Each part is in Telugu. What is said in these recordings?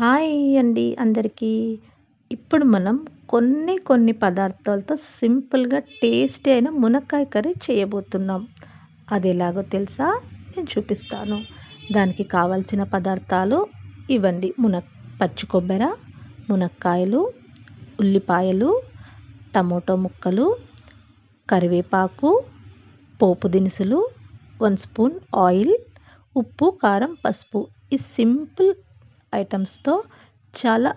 హాయ్ అండి అందరికీ. ఇప్పుడు మనం కొన్ని కొన్ని పదార్థాలతో సింపుల్గా టేస్టీ అయిన మునక్కాయ కర్రీ చేయబోతున్నాం. అది ఎలాగో తెలుసా? నేను చూపిస్తాను. దానికి కావాల్సిన పదార్థాలు ఇవ్వండి. మున పచ్చి కొబ్బరి మునక్కాయలు ఉల్లిపాయలు టమోటో ముక్కలు కరివేపాకు పోపు దినుసులు వన్ స్పూన్ ఆయిల్ ఉప్పు కారం పసుపు. ఈ సింపుల్ ఐటమ్స్తో చాలా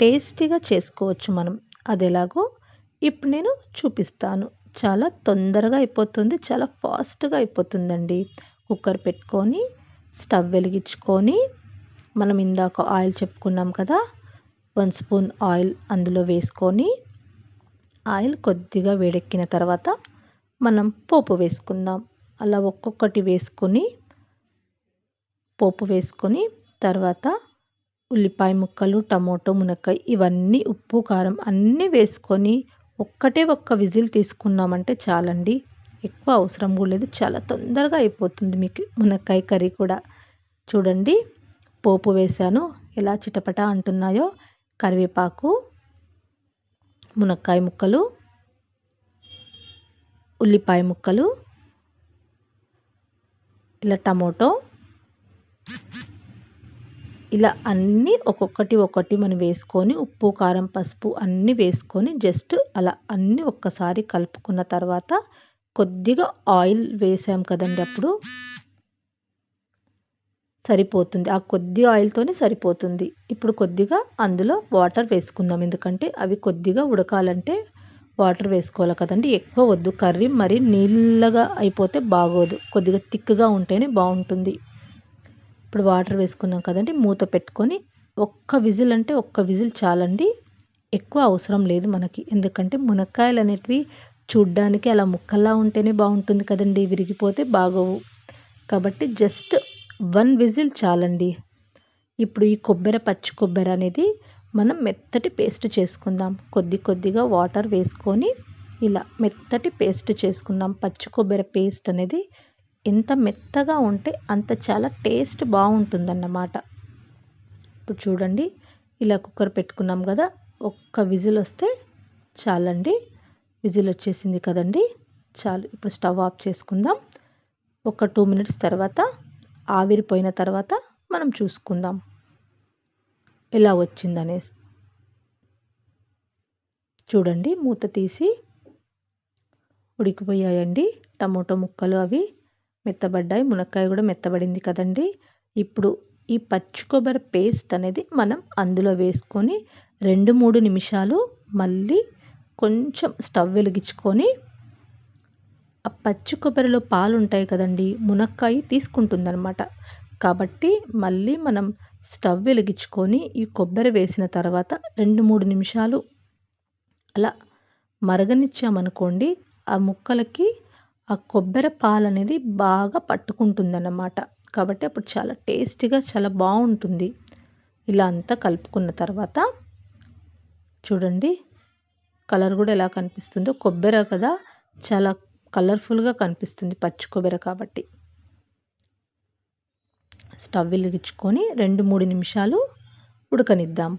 టేస్టీగా చేసుకోవచ్చు మనం. అది ఎలాగో ఇప్పుడు నేను చూపిస్తాను. చాలా తొందరగా అయిపోతుంది చాలా ఫాస్ట్గా అయిపోతుందండి. కుక్కర్ పెట్టుకొని స్టవ్ వెలిగించుకొని మనం ఇందాక ఆయిల్ చెప్పుకున్నాం కదా వన్ స్పూన్ ఆయిల్ అందులో వేసుకొని ఆయిల్ కొద్దిగా వేడెక్కిన తర్వాత మనం పోపు వేసుకుందాం. అలా ఒక్కొక్కటి వేసుకొని పోపు వేసుకొని తర్వాత ఉల్లిపాయ ముక్కలు టమోటో మునక్కాయ ఇవన్నీ ఉప్పు కారం అన్నీ వేసుకొని ఒక్కటే ఒక్క విజిల్ తీసుకున్నామంటే చాలండి. ఎక్కువ అవసరం కూడా లేదు. చాలా తొందరగా అయిపోతుంది మీకు మునక్కాయ కర్రీ కూడా. చూడండి పోపు వేసాను ఎలా చిటపట అంటున్నాయో కరివేపాకు మునక్కాయ ముక్కలు ఉల్లిపాయ ముక్కలు ఇలా టమోటో ఇలా అన్నీ ఒక్కొక్కటి ఒక్కటి మనం వేసుకొని ఉప్పు కారం పసుపు అన్నీ వేసుకొని జస్ట్ అలా అన్నీ ఒక్కసారి కలుపుకున్న తర్వాత కొద్దిగా ఆయిల్ వేసాం కదండి అప్పుడు. సరిపోతుంది. ఆ కొద్ది ఆయిల్తోనే సరిపోతుంది. ఇప్పుడు కొద్దిగా అందులో వాటర్ వేసుకుందాం. ఎందుకంటే అవి కొద్దిగా ఉడకాలంటే వాటర్ వేసుకోవాలి కదండి. ఎక్కువ వద్దు. కర్రీ మరి నీళ్ళగా అయిపోతే బాగోదు. కొద్దిగా థిక్గా ఉంటేనే బాగుంటుంది. ఇప్పుడు వాటర్ వేసుకున్నాం కదండి మూత పెట్టుకొని ఒక్క విజిల్ అంటే ఒక్క విజిల్ చాలండి. ఎక్కువ అవసరం లేదు మనకి. ఎందుకంటే మునక్కాయలు అనేటివి చూడ్డానికి అలా ముక్కల్లా ఉంటేనే బాగుంటుంది కదండి విరిగిపోతే బాగోవు. కాబట్టి జస్ట్ వన్ విజిల్ చాలండి. ఇప్పుడు ఈ కొబ్బరి పచ్చి కొబ్బరి అనేది మనం మెత్తటి పేస్ట్ చేసుకుందాం. కొద్ది కొద్దిగా వాటర్ వేసుకొని ఇలా మెత్తటి పేస్ట్ చేసుకుందాం. పచ్చి కొబ్బరి పేస్ట్ అనేది ఎంత మెత్తగా ఉంటే అంత చాలా టేస్ట్ బాగుంటుందన్నమాట. ఇప్పుడు చూడండి ఇలా కుక్కర్ పెట్టుకున్నాం కదా ఒక్క విజిల్ వస్తే చాలండి. విజిల్ వచ్చేసింది కదండి. చాలు ఇప్పుడు స్టవ్ ఆఫ్ చేసుకుందాం. ఒక టూ మినిట్స్ తర్వాత ఆవిరిపోయిన తర్వాత మనం చూసుకుందాం. ఎలా వచ్చిందనే చూడండి మూత తీసి ఉడికిపోయాయండి టమోటో ముక్కలు అవి. మెత్తబడ్డాయి. మునక్కాయ కూడా మెత్తబడింది కదండి. ఇప్పుడు ఈ పచ్చి కొబ్బరి పేస్ట్ అనేది మనం అందులో వేసుకొని రెండు మూడు నిమిషాలు మళ్ళీ కొంచెం స్టవ్ వెలిగించుకొని ఆ పచ్చి కొబ్బరిలో పాలు ఉంటాయి కదండి మునక్కాయ తీసుకుంటుందన్నమాట. కాబట్టి మళ్ళీ మనం స్టవ్ వెలిగించుకొని ఈ కొబ్బరి వేసిన తర్వాత రెండు మూడు నిమిషాలు అలా మరగనిచ్చామనుకోండి ఆ ముక్కలకి ఆ కొబ్బరి పాలు అనేది బాగా పట్టుకుంటుందన్నమాట. కాబట్టి అప్పుడు చాలా టేస్టీగా చాలా బాగుంటుంది. ఇలా అంతా కలుపుకున్న తర్వాత చూడండి కలర్ కూడా ఎలా కనిపిస్తుందో. కొబ్బరి కదా చాలా కలర్ఫుల్గా కనిపిస్తుంది పచ్చి కొబ్బరి కాబట్టి. స్టవ్ వెలిగించుకొని రెండు మూడు నిమిషాలు ఉడకనిద్దాం.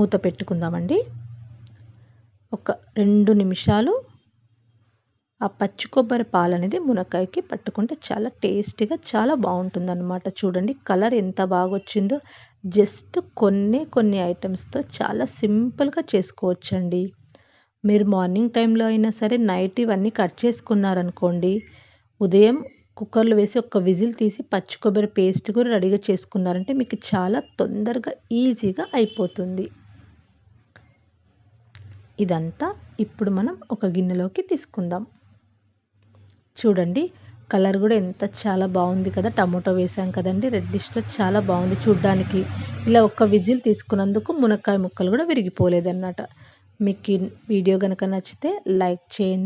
మూత పెట్టుకుందామండి. ఒక రెండు నిమిషాలు ఆ పచ్చి కొబ్బరి పాలు అనేది మునక్కాయకి పట్టుకుంటే చాలా టేస్టీగా చాలా బాగుంటుందన్నమాట. చూడండి కలర్ ఎంత బాగా వచ్చిందో జస్ట్ కొన్ని కొన్ని ఐటమ్స్తో చాలా సింపుల్గా చేసుకోవచ్చండి. మీరు మార్నింగ్ టైంలో అయినా సరే నైట్ ఇవన్నీ కట్ చేసుకున్నారనుకోండి ఉదయం కుక్కర్లో వేసి ఒక విజిల్ తీసి పచ్చి కొబ్బరి పేస్ట్ కూడా రెడీగా చేసుకున్నారంటే మీకు చాలా తొందరగా ఈజీగా అయిపోతుంది. ఇదంతా ఇప్పుడు మనం ఒక గిన్నెలోకి తీసుకుందాం. చూడండి కలర్ కూడా ఎంత చాలా బాగుంది కదా. టమాటో వేసాం కదండి రెడ్డిష్లో చాలా బాగుంది చూడ్డానికి. ఇలా ఒక్క విజిల్ తీసుకున్నందుకు మునక్కాయ ముక్కలు కూడా విరిగిపోలేదన్నమాట. మీకు వీడియో కనుక నచ్చితే లైక్ చేయండి.